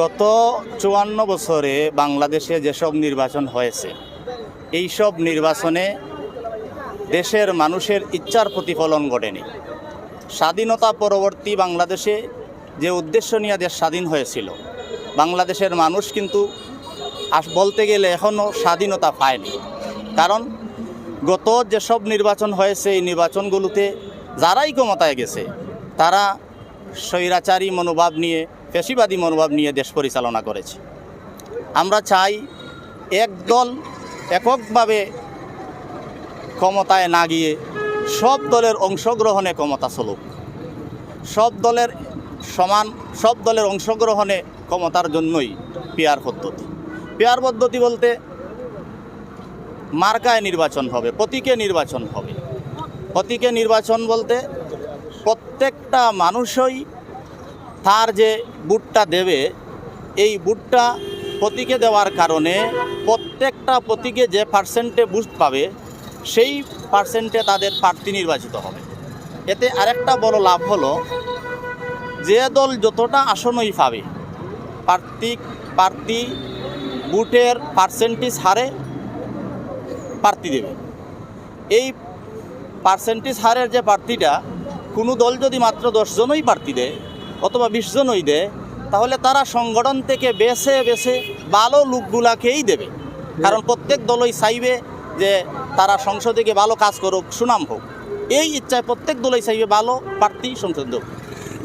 গত চুয়ান্ন বছরে বাংলাদেশে যেসব নির্বাচন হয়েছে এই সব নির্বাচনে দেশের মানুষের ইচ্ছার প্রতিফলন ঘটেনি। স্বাধীনতা পরবর্তী বাংলাদেশে যে উদ্দেশ্য নিয়ে দেশ স্বাধীন হয়েছিল, বাংলাদেশের মানুষ কিন্তু আস, বলতে গেলে এখনও স্বাধীনতা পায়নি। কারণ গত যেসব নির্বাচন হয়েছে, এই নির্বাচনগুলোতে যারাই ক্ষমতায় গেছে, তারা স্বৈরাচারী মনোভাব নিয়ে পেশিবাদী মনোভাব নিয়ে দেশ পরিচালনা করেছে। আমরা চাই এক দল এককভাবে ক্ষমতায় না গিয়ে সব দলের অংশগ্রহণে ক্ষমতা চলুক। সব দলের সমান, সব দলের অংশগ্রহণে ক্ষমতার জন্যই পেয়ার পদ্ধতি। পেয়ার পদ্ধতি বলতে মার্কায় নির্বাচন হবে, প্রতীকে নির্বাচন হবে। প্রতীকে নির্বাচন বলতে প্রত্যেকটা মানুষই তার যে বুটটা দেবে, এই বুটটা প্রতীকে দেওয়ার কারণে প্রত্যেকটা প্রতীকে যে পার্সেন্টে বুস্ট পাবে, সেই পার্সেন্টে তাদের প্রার্থী নির্বাচিত হবে। এতে আরেকটা বড় লাভ হলো, যে দল যতটা আসনই পাবে, প্রার্থী প্রার্থী বুটের পার্সেন্টেজ হারে প্রার্থী দেবে। এই পার্সেন্টেজ হারের যে প্রার্থীটা, কোনো দল যদি মাত্র দশজনই প্রার্থী দেয় অথবা বিশজনই দেয়, তাহলে তারা সংগঠন থেকে বেছে বেছে ভালো লোকগুলাকেই দেবে। কারণ প্রত্যেক দলই চাইবে যে তারা সংসদে ভালো কাজ করুক, সুনাম হোক। এই ইচ্ছায় প্রত্যেক দলই চাইবে ভালো প্রার্থী সংসদ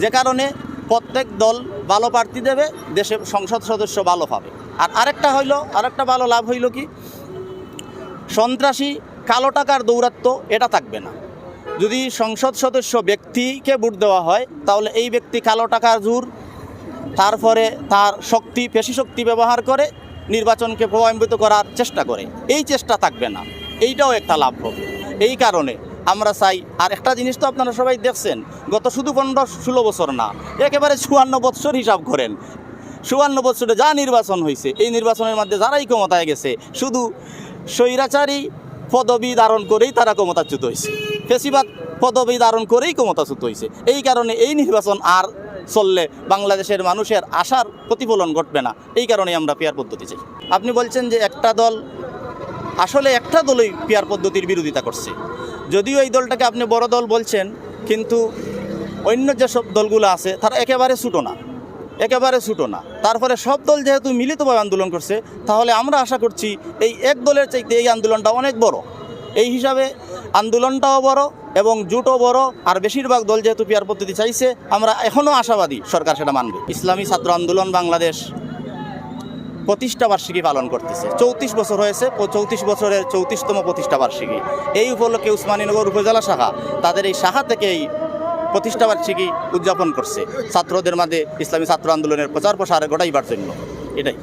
যে কারণে প্রত্যেক দল ভালো প্রার্থী দেবে দেশে সংসদ সদস্য ভালো পাবে। আর আরেকটা হইল, আরেকটা ভালো লাভ হইল কি? সন্ত্রাসী কালো টাকার দৌরাত্ম এটা থাকবে না। যদি সংসদ সদস্য ব্যক্তিকে ভোট দেওয়া হয়, তাহলে এই ব্যক্তি কালো টাকার জোর, তারপরে তার শক্তি, পেশি শক্তি ব্যবহার করে নির্বাচনকে প্রভাবিত করার চেষ্টা করে। এই চেষ্টা থাকবে না। এইটাও একটা লাভ হবে। এই কারণে আমরা চাই, আর একটা জিনিস তো আপনারা সবাই দেখছেন, গত শুধু পনেরো ষোলো বছর না, একেবারে চুয়ান্ন বছর হিসাব করেন। চুয়ান্ন বছরে যা নির্বাচন হয়েছে, এই নির্বাচনের মধ্যে যারাই ক্ষমতায় গেছে, শুধু স্বৈরাচারী পদবি ধারণ করেই তারা ক্ষমতাচ্যুত হয়েছে। ফেসিবাদ পদবি ধারণ করেই ক্ষমতাচ্যুত হয়েছে। এই কারণে এই নির্বাচন আর চললে বাংলাদেশের মানুষের আশার প্রতিফলন ঘটবে না। এই কারণে আমরা পেয়ার পদ্ধতি চাই। আপনি বলছেন যে একটা দল, আসলে একটা দলই পেয়ার পদ্ধতির বিরোধিতা করছে। যদিও এই দলটাকে আপনি বড় দল বলছেন, কিন্তু অন্য যেসব দলগুলো আছে, তারা একেবারে ছুটো না। একেবারে ছুটো না। তারপরে সব দল যেহেতু মিলিতভাবে আন্দোলন করছে, তাহলে আমরা আশা করছি এই এক দলের চাইতে এই আন্দোলনটা অনেক বড়। এই হিসাবে আন্দোলনটাও বড় এবং জুটও বড়, আর বেশিরভাগ দল যেহেতু পেয়ার পদ্ধতি চাইছে, আমরা এখনও আশাবাদী সরকার সেটা মানবে। ইসলামী ছাত্র আন্দোলন বাংলাদেশ প্রতিষ্ঠা বার্ষিকী পালন করতেছে। চৌত্রিশ বছর হয়েছে চৌত্রিশ বছরের চৌত্রিশতম প্রতিষ্ঠা বার্ষিকী। এই উপলক্ষে উসমানীনগর উপজেলা শাখা তাদের এই শাখা থেকে এই প্রতিষ্ঠা উদযাপন করছে। ছাত্রদের মাঝে ইসলামী ছাত্র আন্দোলনের প্রচার প্রসার ঘটাইবার জন্য। এটাই।